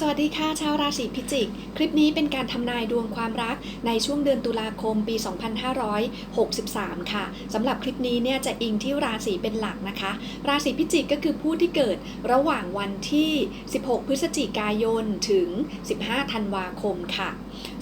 สวัสดีค่ะชาวราศีพิจิก คลิปนี้เป็นการทำนายดวงความรักในช่วงเดือนตุลาคมปี 2563 ค่ะสำหรับคลิปนี้เนี่ยจะอิงที่ราศีเป็นหลักนะคะ ราศีพิจิกก็คือผู้ที่เกิดระหว่างวันที่ 16 พฤศจิกายนถึง 15 ธันวาคมค่ะ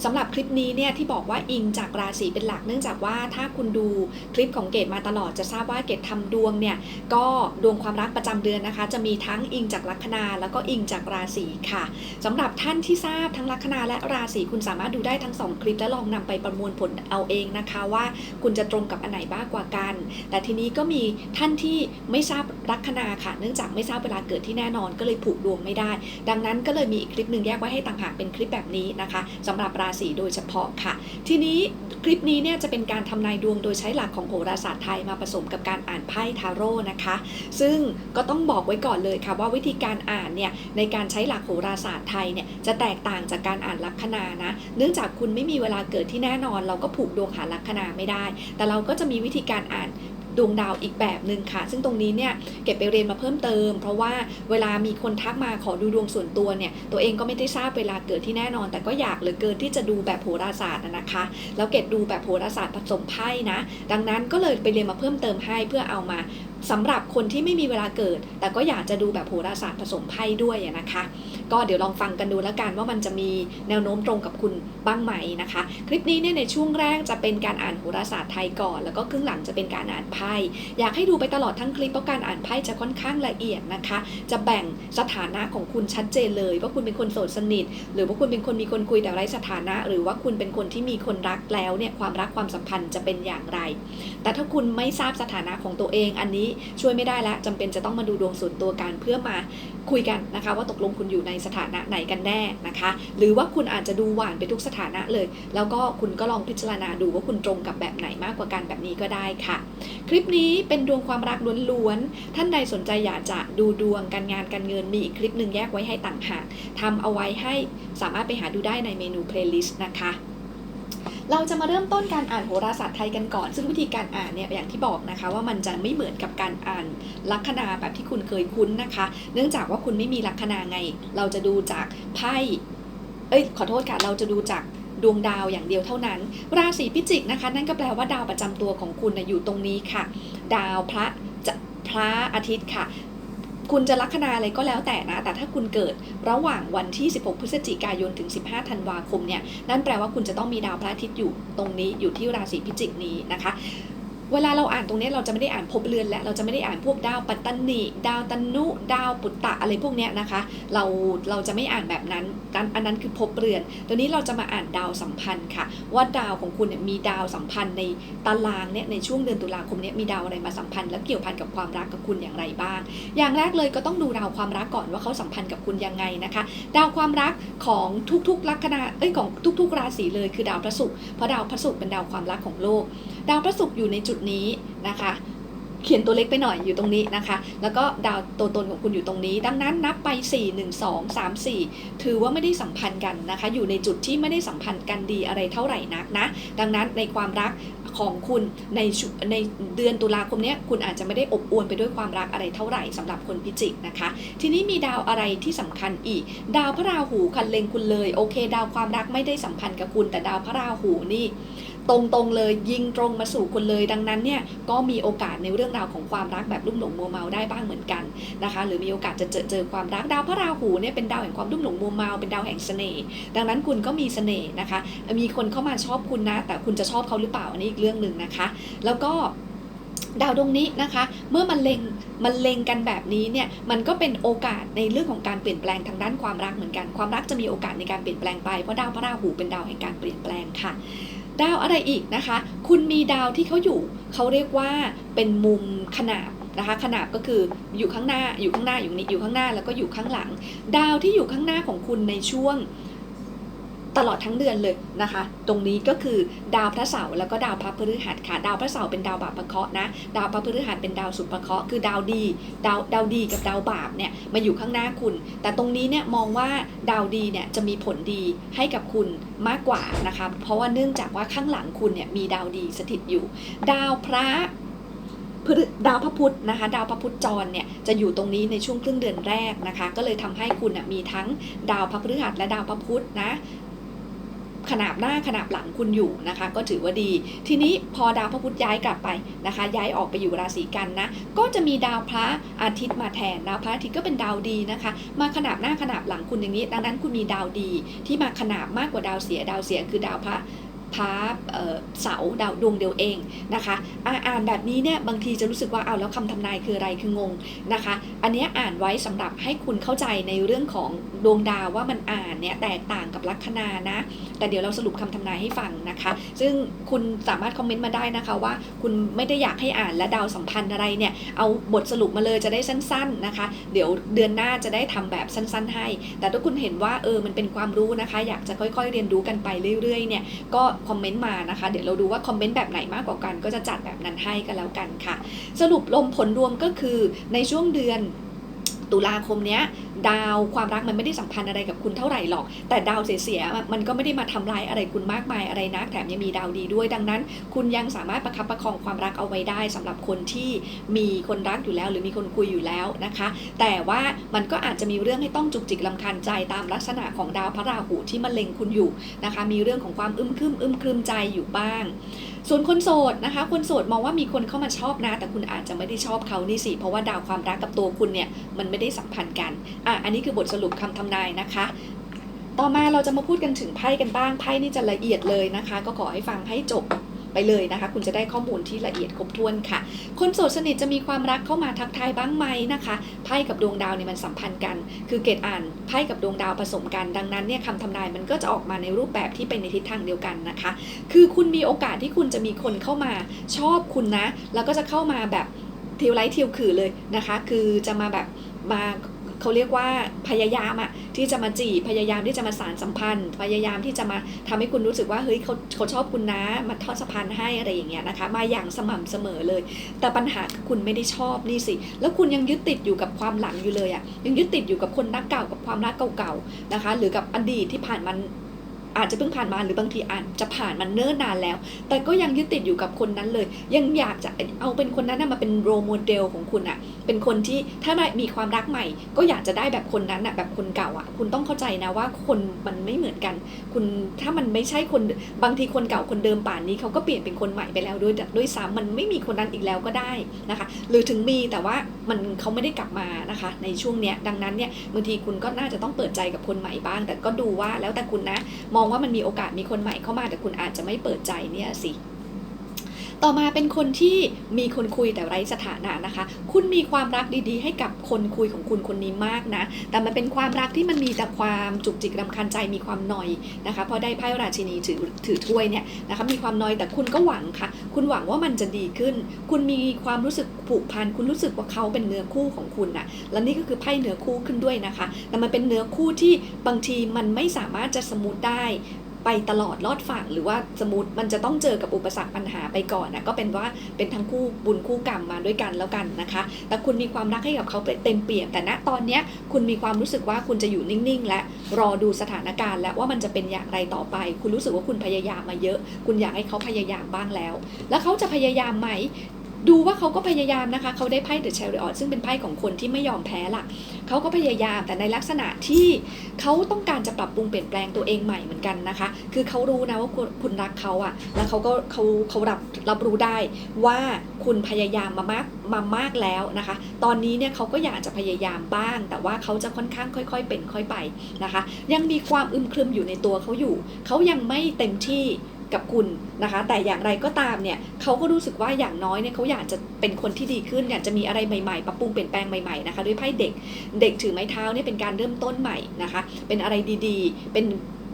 สำหรับคลิปนี้เนี่ยที่บอกว่าอิงจากราศีเป็นหลักเนื่องจากว่าถ้าคุณดูคลิปของเกดมาตลอดจะทราบว่าเกดทำดวงเนี่ยก็ดวงความรักประจำเดือนนะคะ จะมีทั้งอิงจากลัคนาแล้วก็อิงจากราศีค่ะสำหรับท่านที่ทราบทั้งลัคนาและราศีคุณสามารถดูได้ทั้ง 2 คลิปและลองนำไปประมวลผลเอาเองนะคะว่าคุณจะตรงกับอันไหนบ้างกว่ากัน แต่ทีนี้ก็มีท่านที่ไม่ทราบ ลัคนาค่ะ เนื่องจากไม่ทราบเวลาเกิดที่แน่นอนก็เลยผูกดวงไม่ได้ ดังนั้นก็เลยมีอีกคลิปหนึ่งแยกไว้ให้ต่างหากเป็นคลิปแบบนี้นะคะสำหรับราศีโดยเฉพาะค่ะ ทีนี้คลิปนี้เนี่ยจะเป็นการทำนายดวงโดยใช้หลักของโหราศาสตร์ไทยมาผสมกับการอ่านไพ่ทาโร่นะคะ ซึ่งก็ต้องบอกไว้ก่อนเลยค่ะว่าวิธีการอ่านเนี่ยในการใช้หลักโหราศาสตร์ไทยเนี่ยจะแตกต่างจากการอ่านลัคนานะ เนื่องจากคุณไม่มีเวลาเกิดที่แน่นอน เราก็ผูกดวงหาลัคนาไม่ได้ แต่เราก็จะมีวิธีการอ่าน ดวงดาวอีกแบบหนึ่งค่ะ ซึ่งตรงนี้เนี่ยเก็บไปเรียนมาเพิ่มเติม เพราะว่าเวลามีคนทักมาขอดูดวงส่วนตัวเนี่ยตัวเองก็ไม่ได้ทราบเวลาเกิดที่แน่นอน แต่ก็อยากเหลือเกินที่จะดูแบบโหราศาสตร์นะคะ แล้วเก็บดูแบบโหราศาสตร์ผสมไพ่นะ ดังนั้นก็เลยไปเรียนมาเพิ่มเติมให้เพื่อเอามา สำหรับคนที่ไม่มีเวลาเกิด แต่ก็อยากจะดูแบบโหราศาสตร์ผสมไพ่ด้วยนะคะ ก็เดี๋ยวลองฟังกันดูแล้วกันว่ามันจะมีแนวโน้มตรงกับคุณบ้างไหมนะคะ คลิปนี้เนี่ยในช่วงแรกจะเป็นการอ่านโหราศาสตร์ไทยก่อน แล้วก็ครึ่งหลังจะเป็นการอ่านไพ่อยากให้ดูไปตลอดทั้งคลิปเพราะการอ่านไพ่จะค่อนข้างละเอียดนะคะ จะแบ่งสถานะของคุณชัดเจนเลย ว่าคุณเป็นคนโสดสนิท หรือว่าคุณเป็นคนมีคนคุยแต่ไร้สถานะ หรือว่าคุณเป็นคนที่มีคนรักแล้วเนี่ยความรักความสัมพันธ์จะเป็นอย่างไร แต่ถ้าคุณไม่ทราบสถานะของตัวเองอันนี้ช่วยไม่ได้แล้วจำเป็นจะต้องมาดูดวงส่วนตัวกันเพื่อมาคุยกันนะคะ ว่าตกลงคุณอยู่ในสถานะไหนกันแน่นะคะ หรือว่าคุณอาจจะดูหวานไปทุกสถานะเลย แล้วก็คุณก็ลองพิจารณาดูว่าคุณตรงกับแบบไหนมากกว่ากันแบบนี้ก็ได้ค่ะ คลิปนี้เป็นดวงความรักล้วนๆท่านใดสนใจอยากจะดูดวงการงานการเงินมีอีกคลิปหนึ่งแยกไว้ให้ต่างหากทำเอาไว้ให้สามารถไปหาดูได้ในเมนูเพลย์ลิสต์นะคะ เราจะมาเริ่มต้นการอ่านโหราศาสตร์ไทยกันก่อน ซึ่งวิธีการอ่านเนี่ยอย่างที่บอกนะคะ ว่ามันจะไม่เหมือนกับการอ่านลัคนาแบบที่คุณเคยคุ้นนะคะ เนื่องจากว่าคุณไม่มีลัคนาไง เราจะดูจากไพ่เอ้ยขอโทษค่ะเราจะดูจากดวงดาวอย่างเดียวเท่านั้น ราศีพิจิกนะคะ นั่นก็แปลว่าดาวประจำตัวของคุณนะอยู่ตรงนี้ค่ะ ดาวพระจะพระอาทิตย์ค่ะ คุณจะลัคนาอะไรก็แล้วแต่นะ แต่ถ้าคุณเกิดระหว่างวันที่ 16 พฤศจิกายนถึง 15 ธันวาคมเนี่ย นั่นแปลว่าคุณจะต้องมีดาวพระอาทิตย์อยู่ตรงนี้อยู่ที่ราศีพิจิกนี้นะคะ เวลาเราอ่านตรงนี้เราจะไม่ได้อ่านภพเรือนและเราจะไม่ได้อ่านพวกดาวปัตตนิดาวตันุดาวปุตตะอะไรพวกเนี้ยนะคะ เราเราจะไม่อ่านแบบนั้นอันนั้นคือภพเรือน ตัวนี้เราจะมาอ่านดาวสัมพันธ์ค่ะ ว่าดาวของคุณเนี่ยมีดาวสัมพันธ์ในตารางเนี่ยในช่วงเดือนตุลาคมเนี่ยมีดาวอะไรมาสัมพันธ์และเกี่ยวพันกับความรักกับคุณอย่างไรบ้าง อย่างแรกเลยก็ต้องดูดาวความรักก่อนว่าเขาสัมพันธ์กับคุณยังไงนะคะ ดาวความรักของทุกๆลัคนาเอ้ยของทุก ๆ ราศีเลยคือดาวพระศุกร์เพราะดาวพระศุกร์เป็นดาวความรักของโลก ดาวพระศุกร์อยู่ในจุดนี้นะคะ เขียนตัวเล็กไปหน่อยอยู่ตรงนี้นะคะ แล้วก็ดาวตัวตนของคุณอยู่ตรงนี้ ดังนั้นนับไป 4 1 2 3 4 ถือว่าไม่ได้สัมพันธ์กันนะคะ อยู่ในจุดที่ไม่ได้สัมพันธ์กันดีอะไรเท่าไหร่นักนะ ดังนั้นในความรักของคุณในในเดือนตุลาคมนี้คุณอาจจะไม่ได้อบอวลไปด้วยความรักอะไรเท่าไหร่สำหรับคนพิจิกนะคะ ทีนี้มีดาวอะไรที่สำคัญอีก ดาวพระราหูคันเลงคุณเลยโอเค ดาวความรักไม่ได้สัมพันธ์กับคุณ แต่ดาวพระราหูนี่ ตรงๆเลยยิงตรงมาสู่คุณเลย ดังนั้นเนี่ยก็มีโอกาสในเรื่องราวของความรักแบบลุ่มหลงมัวเมาได้บ้างเหมือนกันนะคะ หรือมีโอกาสจะเจอเจอความรักดาวพระราหูเนี่ยเป็นดาวแห่งความลุ่มหลงมัวเมาเป็นดาวแห่งเสน่ห์ดังนั้นคุณก็มีเสน่ห์นะคะ มีคนเข้ามาชอบคุณนะ แต่คุณจะชอบเขาหรือเปล่าอันนี้อีกเรื่องหนึ่งนะคะ แล้วก็ดาวดวงนี้นะคะ เมื่อมันเล็งมันเล็งกันแบบนี้เนี่ยมันก็เป็นโอกาสในเรื่องของการเปลี่ยนแปลงทางด้านความรักเหมือนกัน ความรักจะมีโอกาสในการเปลี่ยนแปลงไปเพราะดาวพระราหูเป็นดาวแห่งการเปลี่ยนแปลงค่ะ ดาวอะไรอีกนะคะ คุณมีดาวที่เขาอยู่เขาเรียกว่าเป็นมุมขนาบนะคะขนาบก็คืออยู่ข้างหน้าอยู่ข้างหน้าอยู่นี้อยู่ข้างหน้าแล้วก็อยู่ข้างหลัง ดาวที่อยู่ข้างหน้าของคุณในช่วง ตลอดทั้งเดือนเลยนะคะ ตรงนี้ก็คือดาวพระเสาร์แล้วก็ดาวพระพฤหัสค่ะ ดาวพระเสาร์เป็นดาวบาปประเคราะห์นะ ดาวพระพฤหัสเป็นดาวสุภเคราะห์คือดาวดี ดาวดาวดีกับดาวบาปเนี่ยมาอยู่ข้างหน้าคุณ แต่ตรงนี้เนี่ยมองว่าดาวดีเนี่ยจะมีผลดีให้กับคุณมากกว่านะคะ เพราะว่าเนื่องจากว่าข้างหลังคุณเนี่ยมีดาวดีสถิตอยู่ ดาวพระพฤดาวพระพุธนะคะดาวพระพุธจรเนี่ยจะอยู่ตรงนี้ในช่วงครึ่งเดือนแรกนะคะ ก็เลยทำให้คุณมีทั้งดาวพระพฤหัสและดาวพระพุธนะ ขนาบหน้าขนาบหลังคุณอยู่นะคะ ก็ถือว่าดี ทีนี้พอดาวพระพุธย้ายกลับไปนะคะ ย้ายออกไปอยู่ราศีกันนะ ก็จะมีดาวพระอาทิตย์มาแทนดาวพระอาทิตย์ก็เป็นดาวดีนะคะ มาขนาบหน้าขนาบหลังคุณอย่างนี้ ดังนั้นคุณมีดาวดีที่มาขนาบมากกว่าดาวเสียดาวเสียคือดาวพระ พระเสาดาวดวงเดียวเองนะคะอ,อ่านแบบนี้เนี่ยบางทีจะรู้สึกว่าเอาแล้วคำทำนายคืออะไรคืองงนะคะ อันเนี้ยอ่านไว้สำหรับให้คุณเข้าใจในเรื่องของดวงดาวว่ามันอ่านเนี่ยแตกต่างกับลัคนานะ แต่เดี๋ยวเราสรุปคำทำนายให้ฟังนะคะ ซึ่งคุณสามารถคอมเมนต์มาได้นะคะว่าคุณไม่ได้อยากให้อ่านและดาวสัมพันธ์อะไรเนี่ยเอาบทสรุปมาเลยจะได้สั้น ๆนะคะ เดี๋ยวเดือนหน้าจะได้ทำแบบสั้น ๆ ให้ แต่ถ้าคุณเห็นว่าเออมันเป็นความรู้นะคะ อยากจะค่อยๆเรียนรู้กันไปเรื่อยๆเนี่ยก็คอมเมนต์มานะคะ เดี๋ยวเราดูว่าคอมเมนต์แบบไหนมากกว่ากัน ก็จะจัดแบบนั้นให้กันแล้วกันค่ะ สรุปลมผลรวมก็คือในช่วงเดือน ตุลาคมเนี้ย ดาวความรักมันไม่ได้สัมพันธ์อะไรกับคุณเท่าไหร่หรอก แต่ดาวเสียๆมันก็ไม่ได้มาทำลายอะไรคุณมากมายอะไรนะแถมยังมีดาวดีด้วย ดังนั้น คุณยังสามารถประคับประคองความรักเอาไว้ได้สำหรับคนที่มีคนรักอยู่แล้ว หรือมีคนคุยอยู่แล้วนะคะ แต่ว่ามันก็อาจจะมีเรื่องให้ต้องจุกจิกลำคาญใจตามลักษณะของดาวพระราหูที่มะเร็งคุณอยู่นะคะ มีเรื่องของความอึมครึมอึมครึมใจอยู่บ้าง ส่วนคนโสดนะคะ คนโสดมองว่ามีคนเข้ามาชอบนะ แต่คุณอาจจะไม่ได้ชอบเขานี่สิ เพราะว่าดาวความรักกับตัวคุณเนี่ยมันไม่ได้สัมพันธ์กันอะอันนี้คือบทสรุปคำทำนายนะคะ ต่อมาเราจะมาพูดกันถึงไพ่กันบ้างไพ่นี่จะละเอียดเลยนะคะ ก็ขอให้ฟังให้จบ ไปเลยนะคะ คุณจะได้ข้อมูลที่ละเอียดครบถ้วนค่ะ คนโสดสนิทจะมีความรักเข้ามาทักทายบ้างไหมนะคะไพ่กับดวงดาวเนี่ยมันสัมพันธ์กัน คือเกตอ่านไพ่กับดวงดาวผสมกัน ดังนั้นเนี่ยคำทำนายมันก็จะออกมาในรูปแบบที่เป็นในทิศทางเดียวกันนะคะ คือคุณมีโอกาสที่คุณจะมีคนเข้ามาชอบคุณนะ แล้วก็จะเข้ามาแบบเทียวไลท์เทียวขื่อเลยนะคะ คือจะมาแบบมา เขาเรียกว่าพยายามอะที่จะมาจีบพยายามที่จะมาสารสัมพันธ์ พยายามที่จะมาทำให้คุณรู้สึกว่าเฮ้ยเขาเขาชอบคุณนะมาทอดสะพานให้อะไรอย่างเงี้ยนะคะมาอย่างสม่ำเสมอเลย แต่ปัญหาคือคุณไม่ได้ชอบนี่สิ แล้วคุณยังยึดติดอยู่กับความหลังอยู่เลยอะยังยึดติดอยู่กับคนรักเก่ากับความรักเก่าๆนะคะ หรือกับอดีตที่ผ่านมัน อาจจะเพิ่งผ่านมาหรือบางทีอาจจะผ่านมันเนิ่นนานแล้ว แต่ก็ยังยึดติดอยู่กับคนนั้นเลย ยังอยากจะเอาเป็นคนนั้นมาเป็นโรโมเดลของคุณอะเป็นคนที่ถ้ามีความรักใหม่ ก็อยากจะได้แบบคนนั้นอะแบบคนเก่าอะคุณต้องเข้าใจนะว่าคนมันไม่เหมือนกัน คุณถ้ามันไม่ใช่คนบางทีคนเก่าคนเดิมป่านนี้เขาก็เปลี่ยนเป็นคนใหม่ไปแล้วด้วยด้วยซ้ำมันไม่มีคนนั้นอีกแล้วก็ได้นะคะ หรือถึงมีแต่ว่ามันเขาไม่ได้กลับมานะคะ ในช่วงเนี้ยดังนั้นเนี่ยบางทีคุณก็น่าจะต้องเปิดใจกับคนใหม่บ้าง แต่ก็ดูว่าแล้วแต่คุณนะมององว่ามันมีโอกาสมีคนใหม่เข้ามาแต่คุณอาจจะไม่เปิดใจเนี่ยสิ ต่อมาเป็นคนที่มีคนคุยแต่ไร้สถานะนะคะ คุณมีความรักดีๆ ให้กับคนคุยของคุณคนนี้มากนะ แต่มันเป็นความรักที่มันมีแต่ความจุกจิกรำคาญใจมีความนอยนะคะพราะได้ไพ่ราชินีถือถือถ้วยเนี่ยนะคะมีความนอยแต่คุณก็หวังค่ะ คุณหวังว่ามันจะดีขึ้น คุณมีความรู้สึกผูกพันคุณรู้สึกว่าเขาเป็นเนื้อคู่ของคุณน่ะและนี่ก็คือไพ่เนื้อคู่ขึ้นด้วยนะคะ แต่มันเป็นเนื้อคู่ที่บางทีมันไม่สามารถจะสมูทได้ ไปตลอดลอดฝั่ง หรือว่าสมมติมันจะต้องเจอกับอุปสรรคปัญหาไปก่อนนะก็เป็นว่าเป็นทั้งคู่บุญคู่กรรมมาด้วยกันแล้วกันนะคะ แต่คุณมีความรักให้กับเขาเต็มเปี่ยมแต่ณตอนนี้คุณมีความรู้สึกว่าคุณจะอยู่นิ่งๆ และรอดูสถานการณ์ และว่ามันจะเป็นอย่างไรต่อไป คุณรู้สึกว่าคุณพยายามมาเยอะ คุณอยากให้เขาพยายามบ้างแล้ว แล้วเขาจะพยายามไหม ดูว่าเขาก็พยายามนะคะ เขาได้ไพ่เดอะเชริออซึ่งเป็นไพ่ของคนที่ไม่ยอมแพ้ล่ะเขาก็พยายามแต่ในลักษณะที่เขาต้องการจะปรับปรุงเปลี่ยนแปลงตัวเองใหม่เหมือนกันนะคะ คือเขารู้นะว่าคุณคุณรักเขาอะแล้วเขาก็เขาเขารับรับรู้ได้ว่าคุณพยายามมามากมามากแล้วนะคะ ตอนนี้เนี่ยเขาก็อยากจะพยายามบ้าง แต่ว่าเขาจะค่อนข้างค่อย ๆ เป็นค่อยไปนะคะ ยังมีความอึมครึมอยู่ในตัวเขาอยู่ เขายังไม่เต็มที่ กับคุณนะคะ แต่อย่างไรก็ตามเนี่ยเขาก็รู้สึกว่าอย่างน้อยเนี่ยเขาอยากจะเป็นคนที่ดีขึ้นอยากจะมีอะไรใหม่ๆปรับปรุงเปลี่ยนแปลงใหม่ๆนะคะด้วยไพ่เด็กเด็กถือไม้เท้าเนี่ยเป็นการเริ่มต้นใหม่นะคะ เป็นอะไรดีๆ เป็น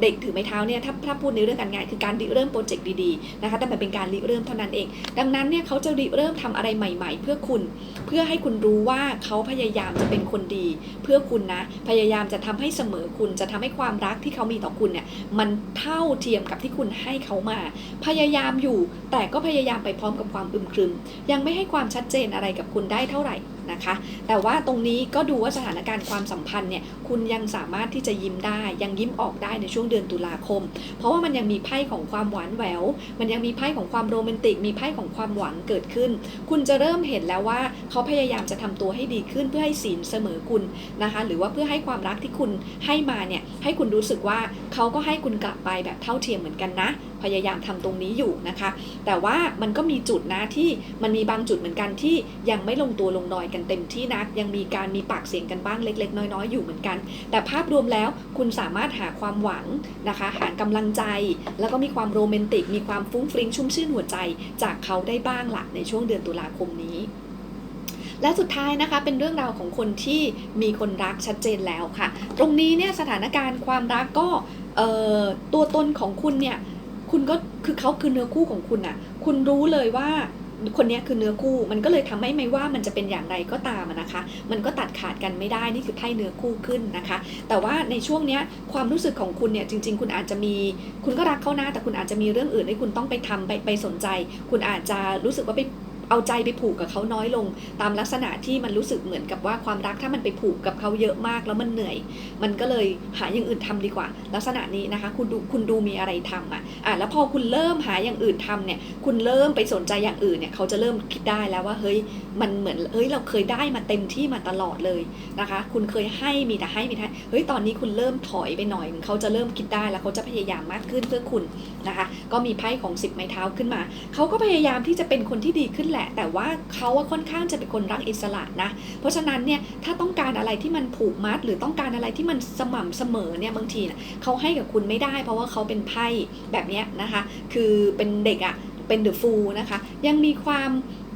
เด็กถือไม้เท้าเนี่ยถ้าถ้าพูดในเรื่องการงานคือการริเริ่มโปรเจกต์ดีๆนะคะแต่มันเป็นการริเริ่มเท่านั้นเอง ดังนั้นเนี่ยเขาจะริเริ่มทำอะไรใหม่ ๆ เพื่อคุณ เพื่อให้คุณรู้ว่าเขาพยายามจะเป็นคนดี เพื่อคุณนะพยายามจะทำให้เสมอคุณจะทำให้ความรักที่เขามีต่อคุณเนี่ยมันเท่าเทียมกับที่คุณให้เขามา พยายามอยู่แต่ก็พยายามไปพร้อมกับความอึมครึม ยังไม่ให้ความชัดเจนอะไรกับคุณได้เท่าไหร่นะคะ แต่ว่าตรงนี้ก็ดูว่าสถานการณ์ความสัมพันธ์เนี่ยคุณยังสามารถที่จะยิ้มได้ยังยิ้มออกได้ในช่วงเดือนตุลาคม เพราะว่ามันยังมีไพ่ของความหวานแหวว มันยังมีไพ่ของความโรแมนติก มีไพ่ของความหวังเกิดขึ้น คุณจะเริ่มเห็นแล้วว่าเขาพยายามจะทำตัวให้ดีขึ้นเพื่อให้ศีลเสมอคุณนะคะ หรือว่าเพื่อให้ความรักที่คุณให้มาเนี่ยให้คุณรู้สึกว่าเขาก็ให้คุณกลับไปแบบเท่าเทียมเหมือนกันนะ พยายามทำตรงนี้อยู่นะคะ แต่ว่ามันก็มีจุดนะที่มันมีบางจุดเหมือนกันที่ยังไม่ลงตัวลงรอยกันเต็มที่นัก ยังมีการมีปากเสียงกันบ้างเล็ก ๆ น้อยๆอยู่เหมือนกัน แต่ภาพรวมแล้วคุณสามารถหาความหวังนะคะ หากำลังใจ แล้วก็มีความโรแมนติก มีความฟุ้งฟริ้งชุ่มชื่นหัวใจ จากเขาได้บ้างละในช่วงเดือนตุลาคมนี้และสุดท้ายนะคะเป็นเรื่องราวของคนที่มีคนรักชัดเจนแล้วค่ะ ตรงนี้เนี่ยสถานการณ์ความรักก็ตัวตนของคุณเนี่ย คุณก็คือเขาคือเนื้อคู่ของคุณอะคุณรู้เลยว่าคนนี้คือเนื้อคู่ มันก็เลยทำให้ไม่ว่ามันจะเป็นอย่างไรก็ตามนะคะ มันก็ตัดขาดกันไม่ได้ นี่คือไพ่เนื้อคู่ขึ้นนะคะ แต่ว่าในช่วงเนี้ยความรู้สึกของคุณเนี่ยจริง ๆ คุณอาจจะมี คุณก็รักเขานะแต่คุณอาจจะมีเรื่องอื่นให้คุณต้องไปทำไปไปสนใจ คุณอาจจะรู้สึกว่าไป เอาใจไปผูกกับเขาน้อยลง ตามลักษณะที่มันรู้สึกเหมือนกับว่าความรักถ้ามันไปผูกกับเขาเยอะมากแล้วมันเหนื่อย มันก็เลยหาอย่างอื่นทำดีกว่า ลักษณะนี้นะคะ คุณดูคุณดูมีอะไรทำอะอะแล้วพอคุณเริ่มหาอย่างอื่นทำเนี่ยคุณเริ่มไปสนใจอย่างอื่นเนี่ยเขาจะเริ่มคิดได้แล้วว่าเฮ้ยมันเหมือนเฮ้ยเราเคยได้มาเต็มที่มาตลอดเลยนะคะ คุณเคยให้มีแต่ให้มีแต่เฮ้ยตอนนี้คุณเริ่มถอยไปหน่อยเขาจะเริ่มคิดได้แล้วเขาจะพยายามมากขึ้นเพื่อคุณนะคะ ก็มีไพ่ของ10ไม้เท้าขึ้นมาเขาก็พยายามที่จะเป็นคนที่ดีขึ้นแหละ แต่ว่าเขาค่อนข้างจะเป็นคนรักอิสระนะ เพราะฉะนั้นเนี่ยถ้าต้องการอะไรที่มันผูกมัด หรือต้องการอะไรที่มันสม่ำเสมอเนี่ยบางทีนะเขาให้กับคุณไม่ได้ เพราะว่าเขาเป็นไพ่แบบเนี้ยนะคะ คือเป็นเด็กอะ่ะเป็นเดอะฟูลนะคะ ยังมีความ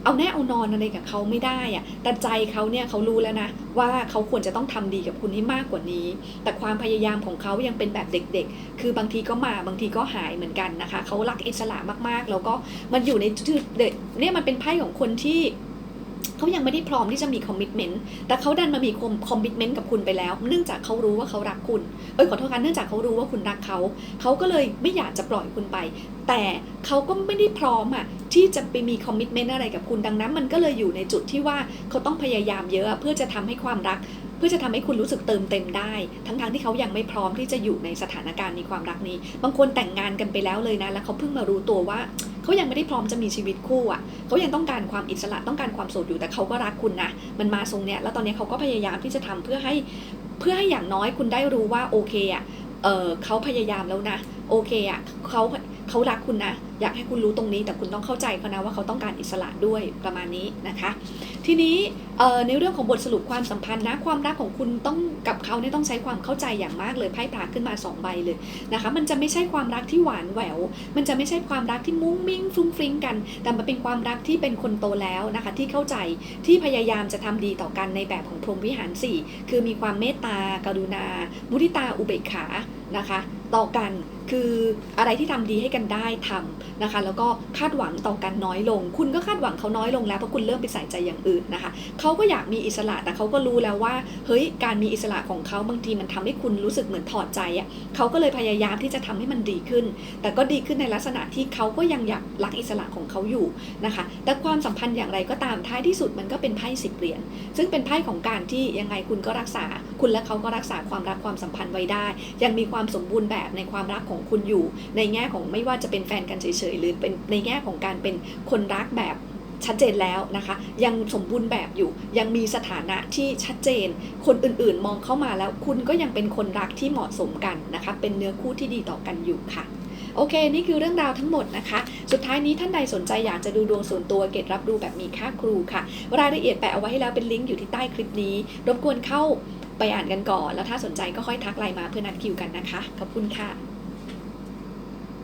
เอาแน่เอานอนอะไรกับเขาไม่ได้อะแต่ใจเขาเนี่ยเขารู้แล้วนะ ว่าเขาควรจะต้องทำดีกับคุณให้มากกว่านี้ แต่ความพยายามของเขายังเป็นแบบเด็ก ๆ คือบางทีก็มาบางทีก็หายเหมือนกันนะคะ เขารักอิสระมากๆ แล้วก็มันอยู่ในจุดเด็กเนี่ยมันเป็นไพ่ของคนที่เขายังไม่ได้พร้อมที่จะมีคอมมิชเมนต์ แต่เขาดันมามีคอมมิชเมนต์กับคุณไปแล้ว เนื่องจากเขารู้ว่าเขารักคุณ เอ้ยขอโทษค่ะเนื่องจากเขารู้ว่าคุณรักเขา เขาก็เลยไม่อยากจะปล่อยคุณไปแต่เขาก็ไม่ได้พร้อมอะที่จะไปมีคอมมิชเมนต์อะไรกับคุณดังนั้น มันก็เลยอยู่ในจุดที่ว่าเขาต้องพยายามเยอะเพื่อจะทำให้ความรัก เพื่อจะทำให้คุณรู้สึกเติมเต็มได้ ทั้งๆทที่เขายังไม่พร้อมที่จะอยู่ในสถานการณ์ในความรักนี้ บางคนแต่งงานกันไปแล้วเลยนะ แล้วเขาเพิ่งมารู้ตัวว่าเขายังไม่ได้พร้อมจะมีชีวิตคู่อะเขายังต้องการความอิสระต้องการความโสดอยู่แต่เขาก็รักคุณนะมันมาทรงเนี้ยแล้วตอนนี้เขาก็พยายามที่จะทำเพื่อให้เพื่อให้อย่างน้อยคุณได้รู้ว่าโอเคอะเออเขาพยายามแล้วนะโอเคอะเขา เขารักคุณนะ อยากให้คุณรู้ตรงนี้ แต่คุณต้องเข้าใจเขานะว่าเขาต้องการอิสระด้วยประมาณนี้นะคะ ทีนี้ในเรื่องของบทสรุปความสัมพันธ์นะความรักของคุณต้องกับเขาเนี่ยต้องใช้ความเข้าใจอย่างมากเลยไพ่พาขึ้นมาสองใบเลยนะคะ มันจะไม่ใช่ความรักที่หวานแหวว มันจะไม่ใช่ความรักที่มุ้งมิ้งฟุ้งฟริ้งกัน แต่มันเป็นความรักที่เป็นคนโตแล้วนะคะที่เข้าใจที่พยายามจะทำดีต่อกันในแบบของพรหมวิหารสี่คือมีความเมตตากรุณา มุทิตาอุเบกขานะคะ ต่อกัน คืออะไรที่ทำดีให้กันได้ทำนะคะ แล้วก็คาดหวังต่อกันน้อยลง คุณก็คาดหวังเขาน้อยลงแล้วเพราะคุณเริ่มไปใส่ใจอย่างอื่นนะคะเขาก็อยากมีอิสระแต่เขาก็รู้แล้วว่าเฮ้ยการมีอิสระของเขาบางทีมันทำให้คุณรู้สึกเหมือนถอดใจอะเขาก็เลยพยายามที่จะทำให้มันดีขึ้น แต่ก็ดีขึ้นในลักษณะที่เขาก็ยังอยากรักอิสระของเขาอยู่นะคะ แต่ความสัมพันธ์อย่างไรก็ตามท้ายที่สุดมันก็เป็นไพ่สิบเหรียญซึ่งเป็นไพ่ของการที่ยังไงคุณก็รักษา คุณและเขาก็รักษาความรักความสัมพันธ์ไว้ได้ ยังมีความสมบูรณ์แบบในความรักของคุณอยู่ ในแง่ของไม่ว่าจะเป็นแฟนกันเฉยๆ หรือเป็นในแง่ของการเป็นคนรักแบบชัดเจนแล้วนะคะ ยังสมบูรณ์แบบอยู่ ยังมีสถานะที่ชัดเจน คนอื่นๆมองเข้ามาแล้วคุณก็ยังเป็นคนรักที่เหมาะสมกันนะคะ เป็นเนื้อคู่ที่ดีต่อกันอยู่ค่ะโอเค นี่คือเรื่องราวทั้งหมดนะคะ สุดท้ายนี้ท่านใดสนใจอยากจะดูดวงส่วนตัวเกตรับดูแบบมีค่าครูค่ะ รายละเอียดแปะเอาไว้ให้แล้วเป็นลิงก์อยู่ที่ใต้คลิปนี้ รบกวนเข้าไปอ่านกันก่อน แล้วถ้าสนใจก็ค่อยทักไลน์มาเพื่อนัดคิวกันนะคะ ขอบคุณค่ะ